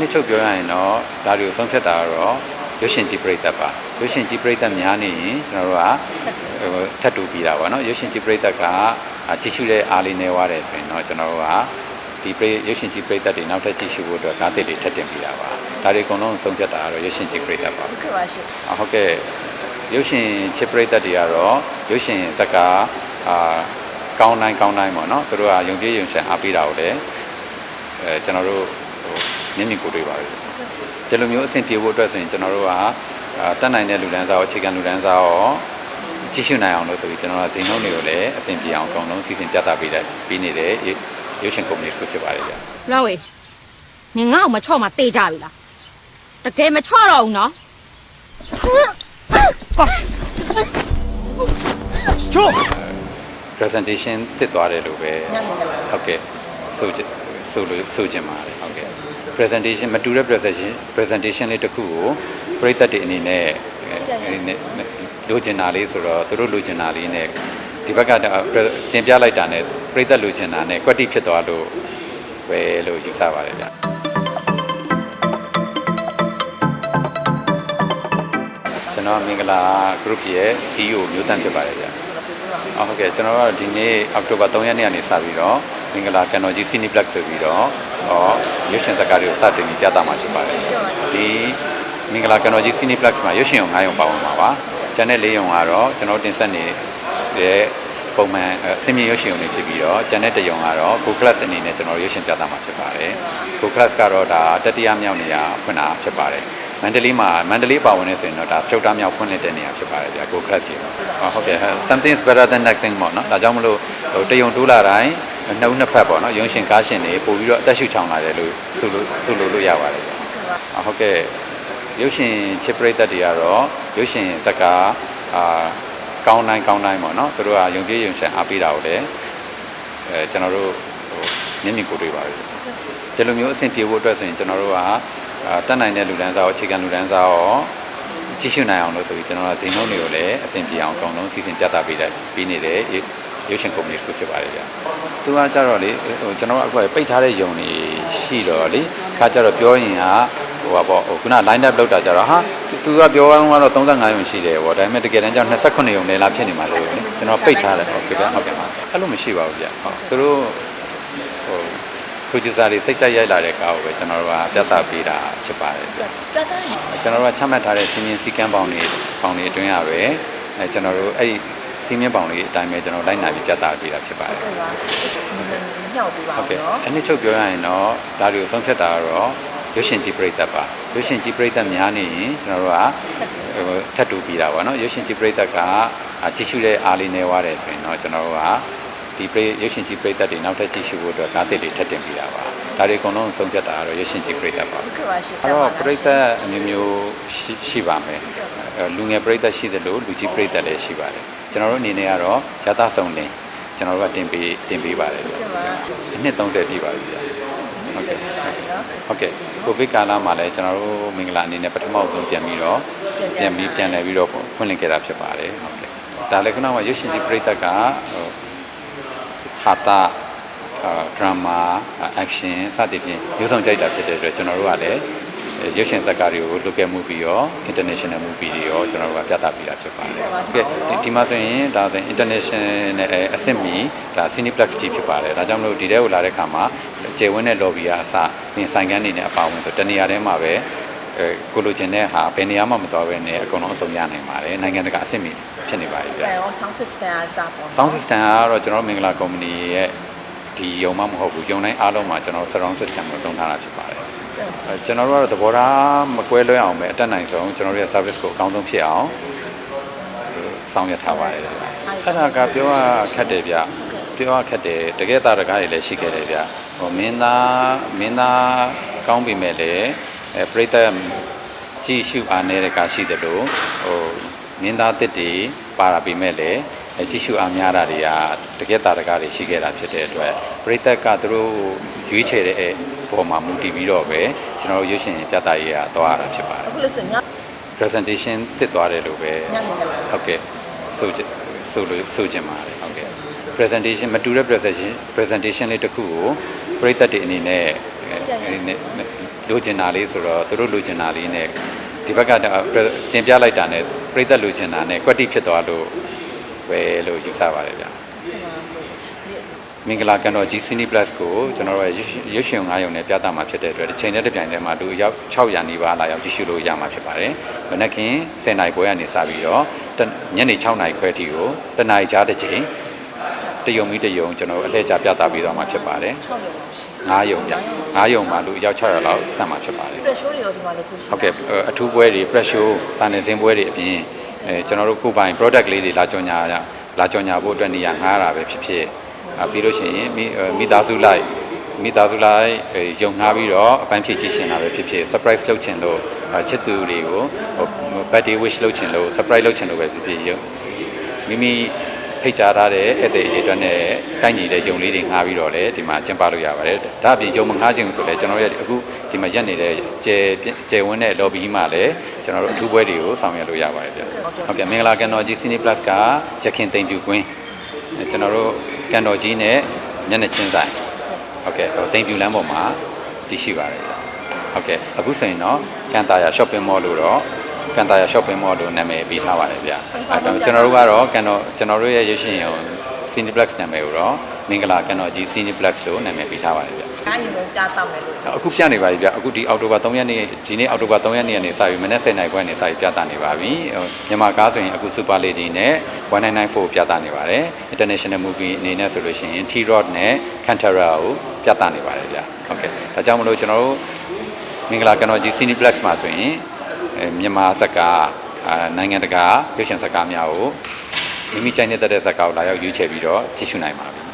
နှစ်ချုပ်ပြောရရင်တော့ဒါတွေကိုဆုံးဖြတ်တာကတော့ရွှေရှင်ကြီးပြိတ္တပါရွှေရှင်ကြီးပြိတ္တများနေရင်ကျွန်တော်တို့ကထပ်တူပြီးတာပါနော်ရွှေရှင်ကြီးပြိတ္တကကြည့်ရှုတဲ့အားလေးနေွားတယ်ဆိုရင်တော့ကျွန်တော်တို့ကဒီပြိရွှေရှင်ကြီးပြိတ္တတွေနောက်ထပ်ကြည့်ရှုဖို့အတွက်ကားသစ်တွေထပ်တင်ပြီးတာပါဒါတွေအကုန်လုံးဆုံးဖြတ်တာကတော့ရွှေရှင်ကြီးပြိတ္တပါဟုတ်ကဲ့ပါရှင်ဟုတ်ကဲ့ရုပ်ရှင်ချစ်ပရိသတ်တွေကတော့ရုပ်ရှင်ဇက်ကအာကောင်းတိုင်းကောင်းတိုင်းပေါ့နော်သူတို့ကယုံကြည်ယုံရှင်အားပေးတာကိုလည်းအဲကျွန်တော်တို့ မျက်မြင်ကိုယ်တွေ့ပါပြီဒီလိုမျိုးအဆင်ပြေဖို့အတွက်ဆိုရင်ကျွန်တော်တို့ကအာတက်နိုင်တဲ့လူတန်းစားရောအခြေခံလူတန်းစားရောကြည့်ရှုနိုင်အောင်လို့ဆိုပြီးကျွန်တော်ကဇိမ်နှုံးတွေကိုလည်းအဆင်ပြေအောင်အကုန်လုံးစီစဉ်ပြသပေးတဲ့ပြီးနေတဲ့ရုပ်ရှင်ကုမ္ပဏီတစ်ခုဖြစ်ပါတယ်ဗျာလွမ်းဝေနင်ငါ့ကိုမချော့မှတေးကြပြီလားတကယ်မချော့တော့ဘူးနော်ချိုး presentation တစ်သွားတယ်လို့ပဲညမင်္ဂလာဟုတ်ကဲ့ဆိုချင်ဆိုလို့ဆိုချင်ပါတယ်ဟုတ်ကဲ့ presentation မတူတဲ့ presentation presentation လေးတစ်ခုကိုပရိသတ်တွေအနေနဲ့အဲနဲ့လိုချင်တာလေးဆိုတော့သူတို့လိုချင်တာလေးနဲ့ဒီဘက်ကတင်ပြလိုက်တာနဲ့ပရိသတ်လိုချင်တာနဲ့ကွက်တိဖြစ်သွားလို့ပဲလို့ယူဆပါတယ်ဗျကျွန်တော်မင်္ဂလာ group ရဲ့ CEO မျိုးတန်းဖြစ်ပါတယ်ဗျအော်ဟုတ်ကဲ့ကျွန်တော်တို့ကဒီနေ့အောက်တိုဘာ3ရက်နေ့ကနေစပြီးတော့မင်္ဂလာကန်တော်ကြီး Cineplex ဆိုပြီးတော့ ဟောရုပ်ရှင်ဇာတ်ကားတွေကိုစတင်ပြီးပြသမှာဖြစ်ပါတယ်ဒီမင်္ဂလာကန်တော်ကြီး Cineplex မှာရုပ်ရှင်ရုံ9ရုံပါဝင်မှာပါကျန်တဲ့၄ရုံကတော့ကျွန်တော်တို့တင်ဆက်နေတဲ့ပုံမှန်အစင်မြင့်ရုပ်ရှင်ရုံတွေဖြစ်ပြီးတော့ကျန်တဲ့တရုံကတော့ Go Class အနေနဲ့ကျွန်တော်တို့ရုပ်ရှင်ပြသမှာဖြစ်ပါတယ် Go Class ကတော့ဒါတတိယမြောက်နေရာဖွင့်တာဖြစ်ပါတယ်မန္တလေးမှာမန္တလေးပါဝင်နေဆိုရင်တော့ဒါစတုတ္တမြောက်ဖွင့်လှစ်တဲ့နေရာဖြစ်ပါတယ်ဗျာ Go Class ရေဟုတ်ဟုတ်ကဲ့ something is better than nothing ပေါ့နော်ဒါကြောင့်မလို့ဟိုတယုံတိုးလာတိုင်း နှုတ်နှစ်ဖက်ပေါ့နော်ရုံရှင်ကားရှင်တွေပို့ပြီးတော့အသက်ရှူချောင်လာတယ်လို့ဆိုလို့ဆိုလို့လို့ရပါတယ်ဗျာဟုတ်ကဲ့ရုပ်ရှင်ချစ်ပရိသတ်တွေကတော့ရုပ်ရှင်ဇာတ်ကားအာကောင်းတိုင်းကောင်းတိုင်းပေါ့နော်သူတို့ကယုံကြည်ယုံရှံအားပေးတာကိုလည်းအဲကျွန်တော်တို့ဟိုမျက်မြင်ကိုယ်တွေ့ပါပြီဒီလိုမျိုးအဆင်ပြေဖို့အတွက်ဆိုရင်ကျွန်တော်တို့ကအာတက်နိုင်တဲ့လူတန်းစားရောအခြေခံလူတန်းစားရောကြည့်ရှုနိုင်အောင်လို့ဆိုပြီးကျွန်တော်ကဇိမ်နှုံးတွေကိုလည်းအဆင်ပြေအောင်အကုန်လုံးစီစဉ်ပြသပေးတဲ့ပြီးနေတဲ့ ရုပ်ရှင်ကုမ္ပဏီတစ်ခုဖြစ်ပါတယ်ဗျာ။သူကကြတော့လေဟိုကျွန်တော်တို့အခုပိတ်ထားတဲ့ယုံတွေရှိတော့လေခါကြတော့ပြောရင်ကဟိုပါပေါ့ဟိုခုန line up လောက်တာကြတော့ဟာသူကပြောအောင်ကတော့35ယုံရှိတယ်ပေါ့ဒါပေမဲ့တကယ်တမ်းကျတော့28ယုံလည်းလားဖြစ်နေမှာလို့လေကျွန်တော်ပိတ်ထားတယ်ဟုတ်ကဲ့ဗျာဟုတ်ကဲ့ပါအဲ့လိုမရှိပါဘူးဗျာဟုတ်သူတို့ဟို producer တွေစိတ်ကြိုက်ရိုက်လာတဲ့ကားကိုပဲကျွန်တော်တို့ကပြသပေးတာဖြစ်ပါတယ်ဗျပြတ်သားနေကျွန်တော်တို့ကချမှတ်ထားတဲ့စီမင်းစည်းကမ်းပေါင်းတွေပေါင်းတွေအတွင်းရပဲအဲကျွန်တော်တို့အဲ့ဒီ စီမင်းပေါင်းတွေအတိုင်းပဲကျွန်တော်လိုက်နိုင်ပြီးပြသပေးတာဖြစ်ပါတယ် ကဲ့ပါမြောက်ပြပါ ဟုတ်ကဲ့ နော် အနှစ်ချုပ်ပြောရရင်တော့ဒါတွေကိုဆုံးဖြတ်တာကတော့ရုပ်ရှင်ကြည့်ပရိသတ်ပါရုပ်ရှင်ကြည့်ပရိသတ်များနေရင်ကျွန်တော်တို့ကဟိုထပ်တူပြီးတာပါเนาะရုပ်ရှင်ကြည့်ပရိသတ်ကအာကြည့်ရှုတဲ့အားလေးနေသွားတယ်ဆိုရင်တော့ကျွန်တော်တို့က ဒီပရိရုပ်ရှင်ကြည့်ပရိသတ်တွေနောက်ထပ်ကြည့်ရှုဖို့အတွက်ကားတစ်တွေထပ်တင်ပြီးတာပါဒါတွေအကုန်လုံးဆုံးဖြတ်တာကတော့ရုပ်ရှင်ကြည့်ပရိသတ်ပါဟုတ်ကဲ့ပါရှင်အဲ့တော့ပရိသတ်အမျိုးမျိုးရှိရှိပါမယ်အဲလူငယ်ပရိသတ်ရှိတယ်လို့လူကြီးပရိသတ်လည်းရှိပါတယ်ကျွန်တော်တို့အနေနဲ့ကတော့ရသဆောင်နေကျွန်တော်တို့ကတင်ပေးတင်ပေးပါတယ်ဗျကဲ့ပါအနှစ်30ပြည့်ပါပြီဗျဟုတ်ကဲ့ဟုတ်ကဲ့ကိုဗစ်ကာလမှာလည်းကျွန်တော်တို့မင်္ဂလာအနေနဲ့ပထမဆုံးပြန်ပြီးတော့ပြန်ပြီးပြန်လည်ပြီးတော့ဖွင့်လှစ်ခဲ့တာဖြစ်ပါတယ်ဟုတ်ကဲ့ဒါလည်းခုနကရုပ်ရှင်ကြီးပရိသတ်ကဟို ဟာတာအာဒရမာအက်ရှင်စသဖြင့်ရုပ်ဆောင်ကြိုက်တာဖြစ်တဲ့အတွက်ကျွန်တော်တို့ကလည်းရုပ်ရှင်ဇာတ်ကားတွေကို local movie ရော international movie တွေရောကျွန်တော်တို့ကပြသပေးတာဖြစ်ပါတယ်။ဟုတ်ကဲ့ဒီမှာဆိုရင်ဒါဆိုရင် international အဆင့်မီဒါ Cineplex ကြီးဖြစ်ပါတယ်။ဒါကြောင့်မလို့ဒီထဲကိုလာတဲ့ခါမှာကျေဝင်းတဲ့ lobby ကအစပြင်ဆိုင်ကန်းနေနဲ့အပါဝင်ဆိုတနေရာထဲမှာပဲအဲ ကိုလိုချင်တဲ့ဟာဘယ်နေရာမှမတော်ဘဲနဲ့အကုန်လုံးအဆုံးရနိုင်ပါတယ်။နိုင်ငံတကာအဆင့်မီဖြစ်နေပါတယ်ဗျကဲ့ရော sound system အားစားပေါ့ sound system ကတော့ကျွန်တော်တို့မင်္ဂလာကုမ္ပဏီရဲ့ဒီယုံမှမဟုတ်ဘူးယုံတိုင်းအားလုံးမှာကျွန်တော်တို့ surround system ကိုသုံးထားတာဖြစ်ပါတယ်အဲကျွန်တော်တို့ကတော့သဘောထားမကွဲလွဲအောင်ပဲအတက်နိုင်ဆုံးကျွန်တော်တို့ရဲ့ service ကိုအကောင်းဆုံးဖြစ်အောင်ဆောင်ရွက်ထားပါတယ်ဗျအဲ့ဒါကပြောရခက်တယ်ဗျပြောရခက်တယ်တကယ်သားတကားတွေလည်းရှိခဲ့တယ်ဗျဟိုမင်းသားမင်းသားကောင်းပြီမဲ့လေ အဲပြိတ္တကြည့်ရှုအားနေတဲ့ကားရှိတယ်လို့ဟိုမင်းသားတစ်တွေပါတာပြီမဲ့လေအဲကြည့်ရှုအားများတာတွေကတကယ်သားတကားတွေရှိခဲ့တာဖြစ်တဲ့အတွက်ပြိတ္တကသူတို့ရွေးချယ်တဲ့ပုံမှာမူတည်ပြီးတော့ပဲကျွန်တော်တို့ရွေးရှင်ပြသရေးရတော့ရတာဖြစ်ပါတယ်အခုလို့ဆိုည presentation တစ်သွားတယ်လို့ပဲညမင်္ဂလာဟုတ်ကဲ့ဆိုချင်ဆိုလို့ဆိုချင်ပါတယ်ဟုတ်ကဲ့ presentation မတူတဲ့ presentation presentation လေးတစ်ခုကိုပရိသတ်တွေအနေနဲ့အဲအဲနဲ့ လိုချင်တာလေးဆိုတော့သူတို့လိုချင်တာလေးနဲ့ဒီဘက်ကတင်ပြလိုက်တာနဲ့ပြိသက်လိုချင်တာနဲ့ကွက်တိဖြစ်သွားလို့ပဲလို့ယူဆပါတယ်ဗျာမင်္ဂလာကန်တော်ကြီး Cine Plus ကိုကျွန်တော်တို့ရဲ့ရွှေရှင်9ရုံနဲ့ပြသမှာဖြစ်တဲ့အတွက်တစ်ချိန်နဲ့တစ်ပြိုင်တည်းမှာလူရောက်600နီးပါးလာရောက်ကြည့်ရှုလို့ရမှာဖြစ်ပါတယ်။မနက်ခင်း10နာရီခွဲကနေစပြီးတော့တညနေ6နာရီခွဲထိကိုတနာရီကြားတစ်ချိန် တယုံမီတယုံကျွန်တော်တို့အလှည့်ကျပြသပြီးတော့မှာဖြစ်ပါတယ်6ရုံရှိ။9ရုံပြ9ရုံမှာလူရောက်600လောက်ဆက်မှာဖြစ်ပါတယ်ပြရှိုးတွေရောဒီမှာလည်းခုရှိ။ဟုတ်ကဲ့အထူးပွဲတွေ press show စာနယ်ဇင်းပွဲတွေအပြင်အဲကျွန်တော်တို့ကိုယ်ပိုင် product လေးတွေလာကြော်ညာလာကြော်ညာဖို့အတွက်နေရာငားတာပဲဖြစ်ဖြစ်အဲပြီးလို့ရှိရင်မိမိသားစုလိုက်မိသားစုလိုက်အဲယုံငှားပြီးတော့အပန်းဖြေကြည့်ရှင်တာပဲဖြစ်ဖြစ် surprise လုပ်ချင်လို့အဲချစ်သူတွေကိုဟို birthday wish လုပ်ချင်လို့ surprise လုပ်ချင်လို့ပဲဖြစ်ဖြစ်ယုံမိမိ ဖိတ်ကြားထားတဲ့ဧည့်သည်အရေးအတွက်နဲ့ကိုင်းညီတဲ့ယုံလေးတွေငှားပြီးတော့လည်းဒီမှာကျင်းပလို့ရပါတယ်ဒါအပြင်ယုံမငှားခြင်းဆိုလည်းကျွန်တော်တို့ရဲ့အခုဒီမှာရက်နေတဲ့ကျယ်ကျယ်ဝန်းတဲ့ lobby မှာလည်းကျွန်တော်တို့အထူးပွဲတွေကိုဆောင်ရွက်လို့ရပါတယ်ဗျဟုတ်ကဲ့မင်္ဂလာကန်တော်ကြီး Cine Plus ကရခင်တိမ်ပြူကွင်းအဲကျွန်တော်တို့ကန်တော်ကြီးနဲ့မျက်နှာချင်းဆိုင်ဟုတ်ကဲ့ဟိုတိမ်ပြူလမ်းပေါ်မှာတည်ရှိပါတယ်ဗျဟုတ်ကဲ့အခုဆိုရင်တော့ကန်တာယာ shopping mall လို့တော့ ကန်တာယာ shopping mall လို့နာမည်ပေးထားပါတယ်ဗျအဲတော့ကျွန်တော်တို့ကတော့ကန်တော်ကျွန်တော်တို့ရဲ့ရုပ်ရှင်ရုံ Cineplex နာမည်ကိုတော့မင်္ဂလာကန်တော်ကြီး Cineplex လို့နာမည်ပေးထားပါတယ်ဗျကားရင်တော့ကြားတောက်မယ်လို့အခုပြနေပါပြီဗျအခုဒီအောက်တိုဘာ3ရက်နေ့ဒီနေ့အောက်တိုဘာ3ရက်နေ့ကနေစပြီးမနေ့10နိုင်ခွဲနေစပြီးပြသနေပါပြီဟိုမြန်မာကားဆိုရင်အခု Super Lady နဲ့1994ပြသနေပါတယ် International Movie အနေနဲ့ဆိုလို့ရှိရင် T-Rod နဲ့ Cantara ကိုပြသနေပါတယ်ဗျဟုတ်ကဲ့ဒါကြောင့်မလို့ကျွန်တော်တို့မင်္ဂလာကန်တော်ကြီး Cineplex မှာဆိုရင်အဲ မြန်မာဇက်ကားအာနိုင်ငံတကာရုပ်ရှင်ဇက်ကားများကိုမိမိကြိုက်နေတဲ့ဇက်ကားကိုလာရောက်ရွေးချယ်ပြီးတော့ကြည့်ရှုနိုင်ပါဗျ